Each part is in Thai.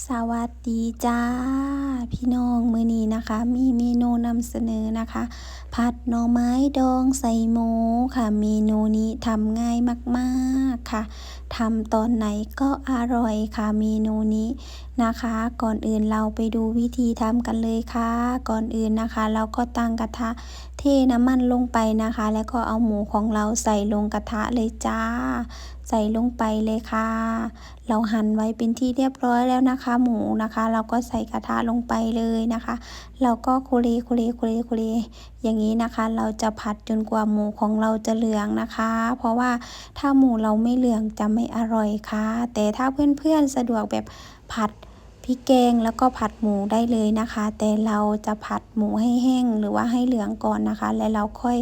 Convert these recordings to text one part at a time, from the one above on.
สวัสดีจ้า พี่น้องมือนี้นะคะ มีเมนูนำเสนอนะคะ ผัดหน่อไม้ดองใส่หมูค่ะ เมนูนี้ทำง่ายมากๆค่ะ ทำตอนไหนก็อร่อยค่ะเมนูนี้นะคะ ก่อนอื่นเราไปดูวิธีทำกันเลยค่ะ ก่อนอื่นนะคะ เราก็ตั้งกระทะเทน้ำมันลงไปนะคะ แล้วก็เอาหมูของเราใส่ลงกระทะเลยจ้า ใส่ลงไปเลยค่ะ เราหั่นไว้เป็นที่เรียบร้อยแล้วนะคะ หมูนะคะ เราก็ใส่กระทะลงไปเลยนะคะ เราก็คุเรคุเรคุเรคุเรอย่างนี้นะคะ เราจะผัดจนกว่าหมูของเราจะเหลืองนะคะ เพราะว่าถ้าหมูเราไม่เหลืองจะไม่อร่อยค่ะ แต่ถ้าเพื่อนๆสะดวกแบบผัดพริกแกงแล้วก็ผัดหมูได้เลยนะคะ แต่เราจะผัดหมูให้แห้งหรือว่าให้เหลืองก่อนนะคะ แล้วเราค่อย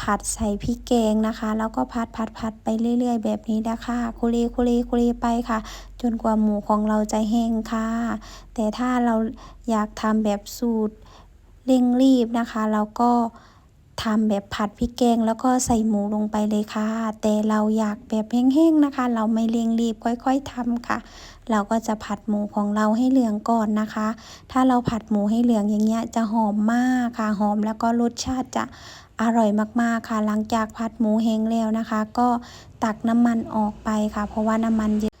ผัดใส่พริกแกงนะคะ แล้วก็ผัดผัดผัดไปเรื่อย ๆ แบบนี้นะคะคุเรคุเรคุเรไปค่ะ จนกว่าหมูของเราจะแห้งค่ะ แต่ถ้าเราอยากทำแบบสูตรเร่งรีบนะคะ เราก็ ทำแบบผัดพริกแกงแล้วก็ใส่หมูลงไปเลยค่ะ แต่เราอยากแบบแห้งๆนะคะ เราไม่เร่งรีบค่อยๆทำค่ะ เราก็จะผัดหมูของเราให้เหลืองก่อนนะคะ ถ้าเราผัดหมูให้เหลืองอย่างเงี้ยจะหอมมากค่ะ หอมแล้วก็รสชาติจะอร่อยมากๆค่ะ หลังจากผัดหมูแห้งแล้วนะคะ ก็ตักน้ำมันออกไปค่ะ เพราะว่าน้ำมันเยอะ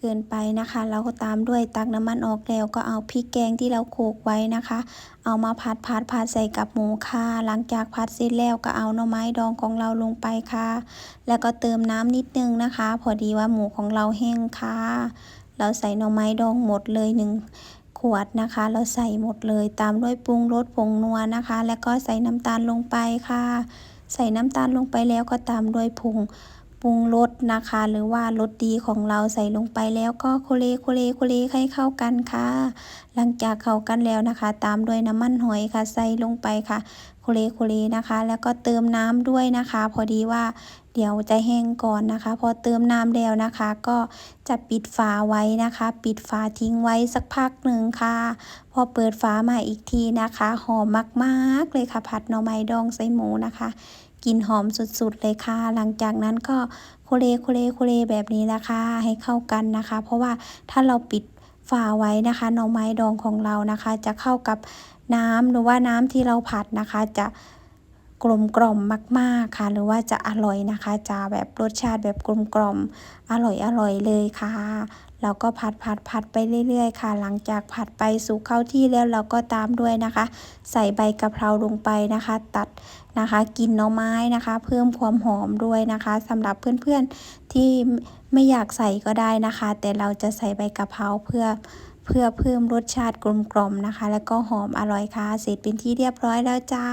เกินไปนะคะ เราก็ตามด้วยตักน้ำมันออกแล้วก็เอาพริกแกงที่เราโขลกไว้นะคะ เอามาผัดผัดผัดใส่กับหมูค่ะ หลังจากผัดเสร็จแล้วก็เอาหน่อไม้ดองของเราลงไปค่ะ แล้วก็เติมน้ำนิดนึงนะคะ พอดีว่าหมูของเราแห้งค่ะ เราใส่หน่อไม้ดองหมดเลยหนึ่งขวดนะคะ เราใส่หมดเลยตามด้วยปรุงรสผงนัวนะคะ แล้วก็ใส่น้ำตาลลงไปค่ะ ใส่น้ำตาลลงไปแล้วก็ตามด้วยผง ปรุงรสนะคะ หรือว่ารสดีของเราใส่ลงไปแล้วก็โคเลโคเลโคเลให้เข้ากันค่ะ หลังจากเข้ากันแล้วนะคะ ตามด้วยน้ำมันหอยค่ะ ใส่ลงไปค่ะโคเลโคเลนะคะ แล้วก็เติมน้ำด้วยนะคะ พอดีว่าเดี๋ยวจะแห้งก่อนนะคะ พอเติมน้ำแล้วนะคะ ก็จะปิดฝาไว้นะคะ ปิดฝาทิ้งไว้สักพักหนึ่งค่ะ พอเปิดฝามาอีกทีนะคะ หอมมากๆเลยค่ะ ผัดหน่อไม้ดองใส่หมูนะคะ กลิ่นหอมสุดๆเลยค่ะ หลังจากนั้นก็โคเลโคเลโคเลแบบนี้นะคะ ให้เข้ากันนะคะ เพราะว่าถ้าเราปิดฝาไว้นะคะหน่อไม้ดองของเรานะคะ จะเข้ากับน้ำหรือว่าน้ำที่เราผัดนะคะ จะกลมกล่อมมาก ๆค่ะ หรือว่าจะอร่อยนะคะ จะแบบรสชาติแบบกลมกล่อมอร่อยอร่อยเลยค่ะ เราก็ผัดผัดผัดไปเรื่อยๆ ค่ะ หลังจากผัดไปสุกเข้าที่แล้วเราก็ตามด้วยนะคะ ใส่ใบกะเพราลงไปนะคะ ตัดนะคะ กินหน่อไม้นะคะ เพิ่มความหอมด้วยนะคะสำหรับเพื่อนๆที่ไม่อยากใส่ก็ได้นะคะ แต่เราจะใส่ใบกะเพราเพื่อเพื่อเพิ่มรสชาติกลมกล่อมนะคะ แล้วก็หอมอร่อยค่ะ เสร็จเป็นที่เรียบร้อยแล้วจ้า